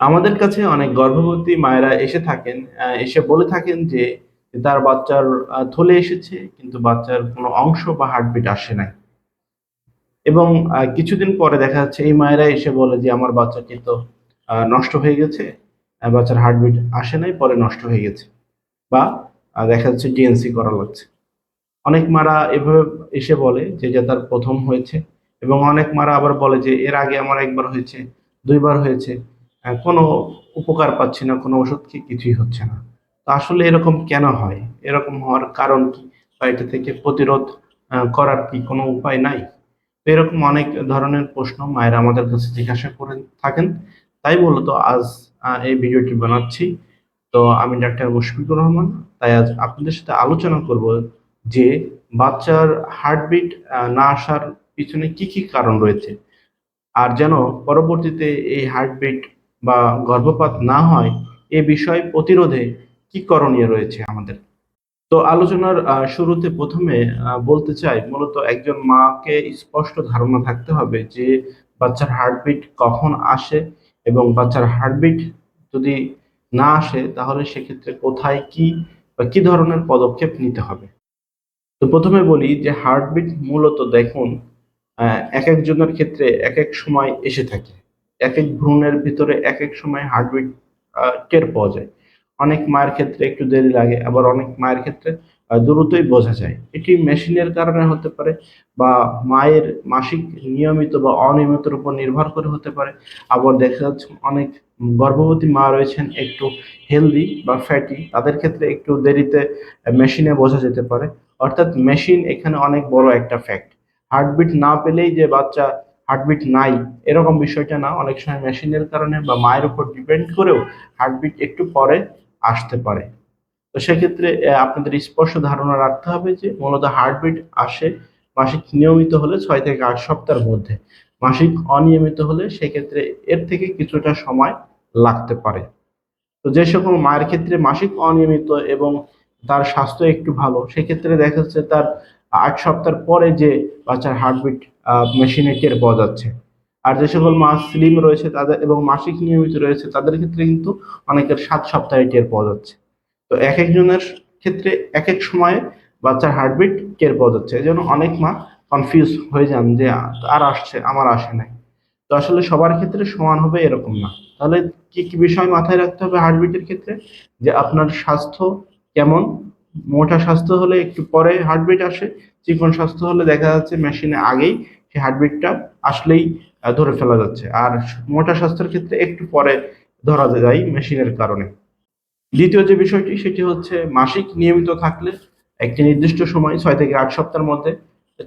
আমাদের কাছে অনেক গর্ভবতী মায়েরা এসে থাকেন এসে বলে থাকেন যে তার বাচ্চার থলে এসেছে কিন্তু বাচ্চার কোনো অংশ বা হার্টবিট আসে নাই। এবং কিছুদিন পরে দেখা যাচ্ছে এই মায়েরা এসে বলে যে আমার বাচ্চা কিন্তু আহ, নষ্ট হয়ে গেছে বাচ্চার হার্টবিট আসে নাই পরে নষ্ট হয়ে গেছে। বা দেখা যাচ্ছে ডিএনসি করা লাগছে। অনেক মারা এভাবে এসে বলে যে যে তার প্রথম হয়েছে এবং অনেক মারা আবার বলে যে এর আগে আমার একবার হয়েছে দুইবার হয়েছে। কোনো উপকার পাচ্ছি না, কোনো ওষুধ কি কিছুই হচ্ছে না। তো আসলে এরকম কেন হয়? এরকম হওয়ার কারণ কি? বা এটা থেকে প্রতিরোধ করার কি কোনো উপায় নাই? এরকম অনেক ধরনের প্রশ্ন মায়েরা আমাদের কাছে জিজ্ঞাসা করে থাকেন। তাই মূলত আজ এই ভিডিওটি বানাচ্ছি। তো আমি ডাক্তার মুশফিকুর রহমান। তাই আজ আপনাদের সাথে আলোচনা করব যে বাচ্চার হার্টবিট না আসার পিছনে কি কি কারণ রয়েছে। আর যেন পরবর্তীতে এই হার্টবিট বা গর্ভপাত না হয়, এ বিষয় প্রতিরোধে কি করণীয় রয়েছে আমাদের? তো আলোচনার শুরুতে প্রথমে বলতে চাই, মূলত একজন মাকে স্পষ্ট ধারণা থাকতে হবে যে বাচ্চার হার্টবিট কখন আসে এবং বাচ্চার হার্টবিট যদি না আসে, তাহলে সেক্ষেত্রে কোথায় কি বা কি ধরনের পদক্ষেপ নিতে হবে? তো প্রথমে বলি যে হার্টবিট মূলত দেখুন এক একজনের ক্ষেত্রে এক এক সময় এসে থাকে। এক এক ভ্রূণের ভিতরে এক এক সময় হার্টবিট টের পাওয়া যায়। অনেক মায়ের ক্ষেত্রে একটু দেরি লাগে, আবার অনেক মায়ের ক্ষেত্রে দ্রুতই বোঝা যায়। এটি মেশিনের কারণে হতে পারে বা মায়ের মাসিক নিয়মিত বা অনিয়মিতের উপর নির্ভর করে হতে পারে। আবার দেখা যাচ্ছে অনেক গর্ভবতী মা রয়েছেন একটু হেলদি বা ফ্যাটি, তাদের ক্ষেত্রে একটু দেরিতে মেশিনে বোঝা যেতে পারে। অর্থাৎ মেশিন এখানে অনেক বড় একটা ফ্যাক্ট। হার্টবিট না পেলেই যে বাচ্চা হার্টবিট নাই। এরকম বিষয়টা না, অনেক সময় মেশিনের কারণে বা মায়ের উপর ডিপেন্ড করেও হার্টবিট একটু পরে আসতে পারে। তো সেক্ষেত্রে আপনাদের স্পষ্ট ধারণা রাখতে হবে যে, মূলত হার্টবিট আসে মাসিক নিয়মিত হলে ছয় থেকে আট সপ্তাহের মধ্যে। মাসিক অনিয়মিত হলে সেক্ষেত্রে এর থেকে কিছুটা সময় লাগতে পারে। তো যে সকল মায়ের ক্ষেত্রে মাসিক অনিয়মিত এবং তার স্বাস্থ্য একটু ভালো, সেক্ষেত্রে দেখা যাচ্ছে তার আট সপ্তাহ পরে যে বাচ্চার হার্টবিট মেশিনে টের পাওয়া যাচ্ছে। আর যে সকল মা স্লিম রয়েছে তাদের এবং মাসিক নিয়মিত রয়েছে, তাদের ক্ষেত্রে কিন্তু অনেকের সাত সপ্তাহে টের পাওয়া যাচ্ছে। তো এক একজনের ক্ষেত্রে এক এক সময়ে বাচ্চার হার্টবিট টের পাওয়া যাচ্ছে। এই জন্য অনেক মা কনফিউজ হয়ে যান যে, আর আসছে, আমার আসে নাই। তো আসলে সবার ক্ষেত্রে সমান হবে এরকম না। তাহলে কি কি বিষয় মাথায় রাখতে হবে হার্টবিটের ক্ষেত্রে? যে আপনার স্বাস্থ্য কেমন মোটা স্বাস্থ্য হলে একটু পরে হার্টবিট আসে, চিকন স্বাস্থ্য হলে দেখা যাচ্ছে মেশিনে আগেই সেই হার্টবিটটা আসলেই ধরে ফেলা যাচ্ছে। আর মোটা স্বাস্থ্যের ক্ষেত্রে একটু পরে ধরা যায় মেশিনের কারণে। দ্বিতীয় যে বিষয়টি, সেটি হচ্ছে মাসিক নিয়মিত থাকলে একটি নির্দিষ্ট সময়, ছয় থেকে আট সপ্তাহের মধ্যে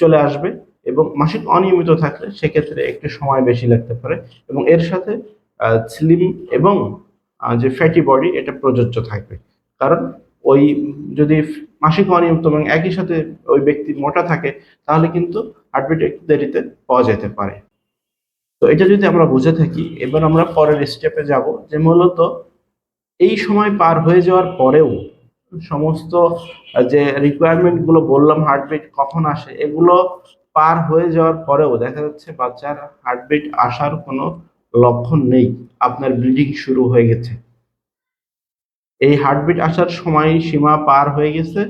চলে আসবে এবং মাসিক অনিয়মিত থাকলে সেক্ষেত্রে একটু সময় বেশি লাগতে পারে এবং এর সাথে স্লিম এবং যে ফ্যাটি বডি এটা প্রযোজ্য থাকবে। কারণ ওই যদি মাসিক অনিয়মিত এবং একই সাথে ওই ব্যক্তি মোটা থাকে, তাহলে কিন্তু হার্টবিট একটু দেরিতে পাওয়া যেতে পারে। তো এটা যদি আমরা বুঝে থাকি, এবার আমরা পরের স্টেপে যাব যে মূলত এই সময় পার হয়ে যাওয়ার পরেও সমস্ত যে রিকোয়ারমেন্টগুলো বললাম হার্টবিট কখন আসে, এগুলো পার হয়ে যাওয়ার পরেও দেখা যাচ্ছে বাচ্চার হার্টবিট আসার কোনো লক্ষণ নেই। আপনার ব্লিডিং শুরু হয়ে গেছে। এই হার্টবিট আসার সময় সীমা পার হয়ে গেছে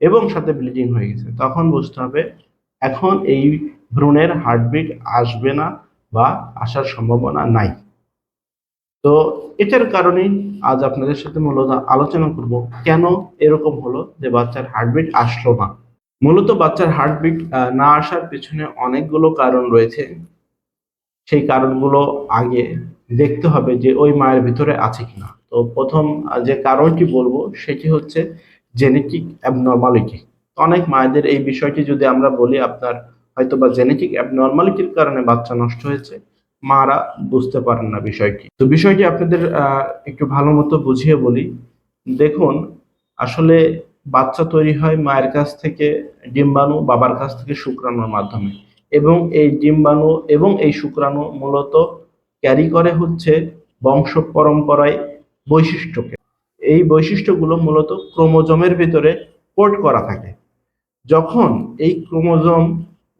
এবং সাথে ব্লিডিং হয়ে গেছে। তখন বুঝতে হবে, এখন এই ভ্রূণের হার্টবিট আসবে না বা আসার সম্ভাবনা নাই। তো এটার কারণেই আজ আপনাদের সাথে মূলত আলোচনা করব, কেন এরকম হলো যে বাচ্চার হার্টবিট আসলো না? মূলত বাচ্চার হার্টবিট না আসার পেছনে অনেকগুলো কারণ রয়েছে। সেই কারণগুলো আগে দেখতে হবে যে ওই মায়ের ভিতরে আছে কিনা। তো প্রথম যে কারণটি বলব সেটি হচ্ছে জেনেটিক অ্যাবনর্মালিটি অনেক মায়েদের এই বিষয়টি যদি আমরা বলি, আপনার হয়তো বা জেনেটিক অ্যাবনর্মালিটির কারণে বাচ্চা নষ্ট হয়েছে, মারা বুঝতে পারেন না বিষয়টি। তো বিষয়টি আপনাদের একটু ভালো মতো বুঝিয়ে বলি। দেখুন, আসলে বাচ্চা তৈরি হয় মায়ের কাছ থেকে ডিম্বাণু, বাবার কাছ থেকে শুক্রাণুর মাধ্যমে। এবং এই ডিম্বাণু এবং এই শুক্রাণু মূলত ক্যারি করে হচ্ছে বংশ পরম্পরায় বৈশিষ্ট্যকে। এই বৈশিষ্ট্যগুলো মূলত ক্রোমোজোমের ভিতরে কোড করা থাকে। যখন এই ক্রোমোজোম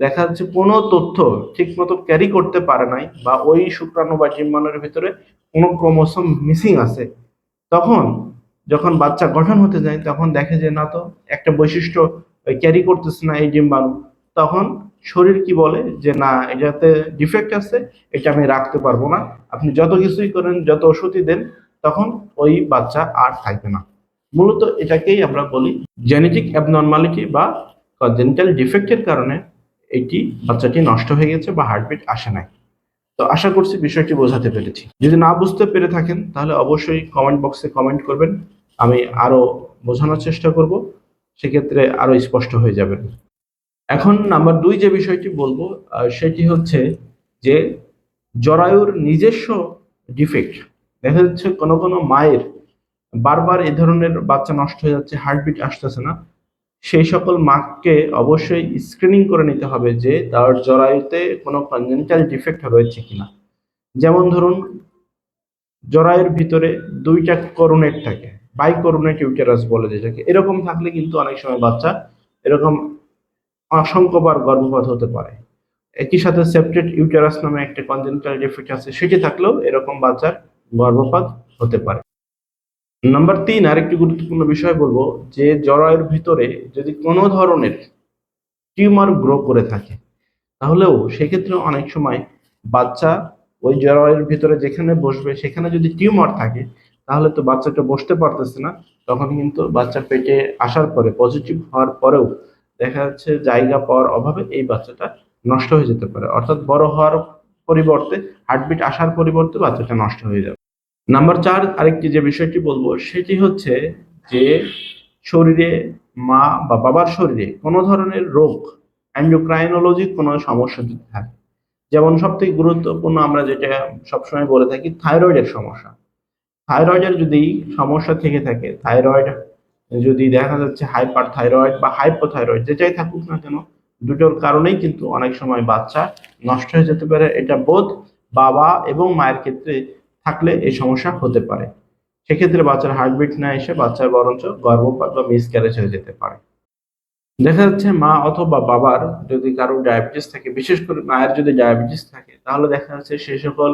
দেখা যাচ্ছে কোনো তথ্য ঠিক মতো ক্যারি করতে পারে নাই বা ওই শুক্রাণু বা ডিম্বাণুর ভিতরে কোনো ক্রোমোসোম মিসিং আছে, তখন যখন বাচ্চা গঠন হতে যায়, তখন দেখে যে না তো একটা বৈশিষ্ট্য ক্যারি করতেছে না এই ডিম্বাণু তখন শরীর কি বলে? যে না, এটাতে ডিফেক্ট আছে, এটা আমি রাখতে পারব না। আপনি যত কিছুই করেন, যত ওষুধই দেন, তখন ওই বাচ্চা আর থাকবে না। মূলত এটাকেই আমরা বলি জেনেটিক অ্যাবনর্মালিটি বা কনজেনিটাল ডিফেক্টের কারণে এটি বাচ্চাটি নষ্ট হয়ে গেছে বা হার্টবিট আসে নাই। তো আশা করছি বিষয়টি বোঝাতে পেরেছি। যদি না বুঝতে পেরে থাকেন, তাহলে অবশ্যই কমেন্ট বক্সে কমেন্ট করবেন। আমি আরও বোঝানোর চেষ্টা করব। সেক্ষেত্রে আরও স্পষ্ট হয়ে যাবে এখন নাম্বার দুই যে বিষয়টি বলব সেটি হচ্ছে যে জরায়ুর নিজস্ব ডিফেক্ট দেখা যাচ্ছে কোনো কোনো মায়ের বারবার এই ধরনের বাচ্চা নষ্ট হয়ে যাচ্ছে হার্টবিট আসতেছে না। সেই সকল মাকে অবশ্যই স্ক্রিনিং করে নিতে হবে যে তার জরায়ুতে কোনো কনজেনিটাল ডিফেক্ট রয়েছে কিনা। যেমন ধরুন, জরায়ুর ভিতরে দুইটা করোনেট থাকে বাই করোনেট ইউটেরাস বলে যেটাকে। এরকম থাকলে কিন্তু অনেক সময় বাচ্চা এরকম অসংখ্যবার গর্ভপাত হতে পারে। একই সাথে সেপ্টেড ইউটেরাস নামে একটা কনজেনিটাল ডিফেক্ট আছে, সেটি থাকলেও এরকম বাচ্চার গর্ভপাত হতে পারে। নাম্বার তিন, আরেকটি গুরুত্বপূর্ণ বিষয় বলব, যে জরায়ুর ভিতরে যদি কোনো ধরনের টিউমার গ্রো করে থাকে, তাহলেও সেক্ষেত্রে অনেক সময় বাচ্চা ওই জরায়ুর ভিতরে যেখানে বসবে, সেখানে যদি টিউমার থাকে, তাহলে তো বাচ্চাটা বসতে পারতেছে না। তখন কিন্তু বাচ্চা পেটে আসার পরে পজিটিভ হওয়ার পরেও দেখা যাচ্ছে জায়গা পাওয়ার অভাবে এই বাচ্চাটা নষ্ট হয়ে যেতে পারে। অর্থাৎ বড় হওয়ার পরিবর্তে হার্টবিট আসার পরিবর্তে বাচ্চাটা নষ্ট হয়ে যাবে। নাম্বার চার, আরেকটি যে বিষয়টি বলব, সেটি হচ্ছে যে শরীরে মা বা বাবার শরীরে কোনো ধরনের রোগ অ্যান্ডোক্রাইনোলজি কোনো সমস্যা যদি থাকে, যেমন সব থেকে গুরুত্বপূর্ণ আমরা যেটা সবসময় বলে থাকি থাইরয়েডের সমস্যা। থাইরয়েডের যদি সমস্যা থেকে থাকে থাইরয়েড যদি দেখা যাচ্ছে হাইপার থাইরয়েড বা হাইপোথাইরয়েড যেটাই থাকুক না কেন, দুটোর কারণেই কিন্তু অনেক সময় বাচ্চা নষ্ট হয়ে যেতে পারে। এটা বোধ বাবা এবং মায়ের ক্ষেত্রে থাকলে এই সমস্যা হতে পারে। সেক্ষেত্রে বাচ্চার হার্টবিট না এসে বাচ্চার বরঞ্চ গর্ভপাত বা মিসক্যারেজ হয়ে যেতে পারে। দেখা যাচ্ছে মা অথবা বাবার যদি কারও ডায়াবেটিস থাকে, বিশেষ করে মায়ের যদি ডায়াবেটিস থাকে, তাহলে দেখা যাচ্ছে সে সকল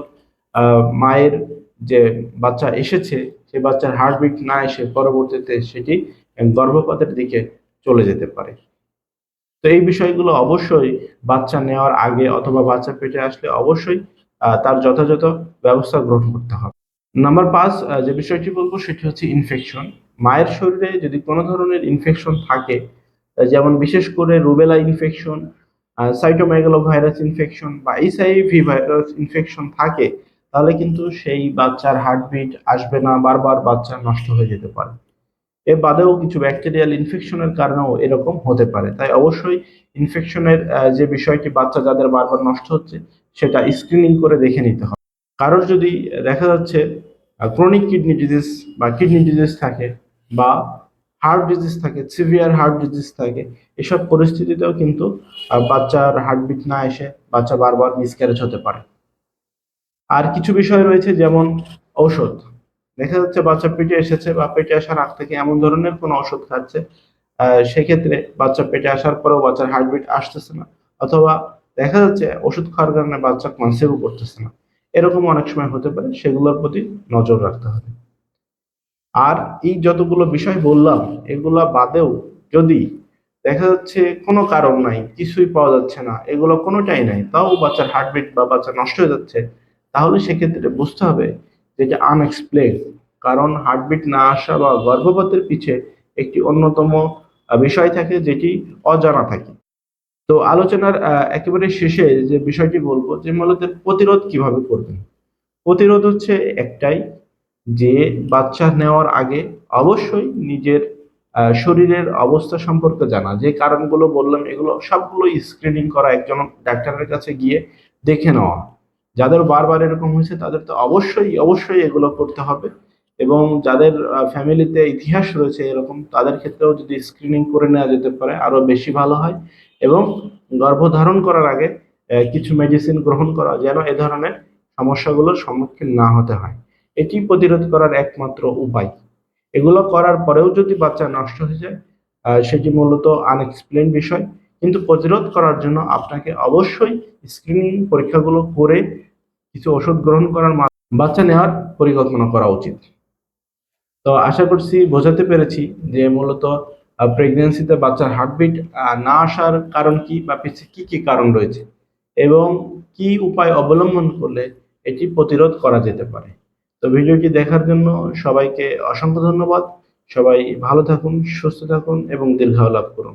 মায়ের যে বাচ্চা এসেছে, সে বাচ্চার হার্টবিট না এসে পরবর্তীতে সেটি গর্ভপাতের দিকে চলে যেতে পারে। তো এই বিষয়গুলো অবশ্যই বাচ্চা নেওয়ার আগে অথবা বাচ্চা পেটে আসলে অবশ্যই তার যথাযথ ব্যবস্থা গ্রহণ করতে হবে। নাম্বার পাঁচ যে বিষয়টি বলব সেটি হচ্ছে ইনফেকশন মায়ের শরীরে যদি কোনো ধরনের ইনফেকশন থাকে যেমন বিশেষ করে rubella infection cytomegalovirus infection বা এইচআইভি ভাইরাস ইনফেকশন থাকে তাহলে কিন্তু সেই বাচ্চার হার্টবিট আসবে না, বারবার বাচ্চা নষ্ট হয়ে যেতে পারে। এ বাদেও কিছু ব্যাকটেরিয়াল ইনফেকশনের কারণেও এরকম হতে পারে। তাই অবশ্যই ইনফেকশনের যে বিষয়টি বাচ্চা যাদের বারবার নষ্ট হচ্ছে, সেটা স্ক্রিনিং করে দেখে নিতে হবে। কারোর যদি দেখা যাচ্ছে ক্রনিক কিডনি ডিজিজ বা কিডনি ডিজিজ থাকে বা হার্ট ডিজিজ থাকে সিভিয়ার হার্ট ডিজিজ থাকে, এসব পরিস্থিতিতেও কিন্তু বাচ্চার হার্টবিট না এসে বাচ্চা বারবার মিসক্যারেজ হতে পারে। আর কিছু বিষয় রয়েছে যেমন ঔষধ। দেখা যাচ্ছে বাচ্চা পেটে এসেছে, বা পেটে আসার আগ থেকে এমন ধরনের কোনো ওষুধ খাচ্ছে সেক্ষেত্রে বাচ্চা পেটে আসার পরেও বাচ্চার হার্টবিট আসতেছে না, অথবা দেখা যাচ্ছে ওষুধ খাওয়ার কারণে বাচ্চা কনসিভও করতেছে না। এরকম অনেক সময় হতে পারে, সেগুলোর প্রতি নজর রাখতে হবে। আর এই যতগুলো বিষয় বললাম, এগুলা বাদেও যদি দেখা যাচ্ছে কোনো কারণ নাই, কিছুই পাওয়া যাচ্ছে না, এগুলো কোনোটাই নাই, তাও বাচ্চার হার্টবিট বা বাচ্চা নষ্ট হয়ে যাচ্ছে তাহলে সেক্ষেত্রে বুঝতে হবে যে এটা আনএক্সপ্লেন কারণ হার্টবিট না আসা বা গর্ভপাতের পিছে একটি অন্যতম বিষয় থাকে যেটি অজানা থাকে। তো আলোচনার একেবারে শেষে যে বিষয়টি বলব যে মূলত প্রতিরোধ কীভাবে করবেন প্রতিরোধ হচ্ছে একটাই যে বাচ্চা নেওয়ার আগে অবশ্যই নিজের শরীরের অবস্থা সম্পর্কে জানা। যে কারণগুলো বললাম, এগুলো সবগুলো স্ক্রিনিং করা একজন ডাক্তারের কাছে গিয়ে দেখে নেওয়া। যাদের বারবার এরকম হয়েছে, তাদের তো অবশ্যই অবশ্যই এগুলো করতে হবে। এবং যাদের ফ্যামিলিতে ইতিহাস রয়েছে এরকম, তাদের ক্ষেত্রেও যদি স্ক্রিনিং করে নেওয়া যেতে পারে, আরও বেশি ভালো হয়। এবং গর্ভধারণ করার আগে কিছু মেডিসিন গ্রহণ করা যেন এ ধরনের সমস্যাগুলোর সম্মুখীন না হতে হয়। এটি প্রতিরোধ করার একমাত্র উপায়। এগুলো করার পরেও যদি বাচ্চা নষ্ট হয়ে যায় সেটি মূলত আনএক্সপ্লেন বিষয়। কিন্তু প্রতিরোধ করার জন্য আপনাকে অবশ্যই স্ক্রিনিং পরীক্ষাগুলো করে কিছু ওষুধ গ্রহণ করার বাচ্চা নেওয়ার পরিকল্পনা করা উচিত। তো আশা করছি বোঝাতে পেরেছি যে মূলত প্রেগনেন্সিতে বাচ্চার হার্টবিট না আসার কারণ কি বা পিছিয়ে কি কি কারণ রয়েছে এবং কি উপায় অবলম্বন করলে এটি প্রতিরোধ করা যেতে পারে। তো ভিডিওটি দেখার জন্য সবাইকে অসংখ্য ধন্যবাদ। সবাই ভালো থাকুন, সুস্থ থাকুন এবং দীর্ঘায়ু লাভ করুন।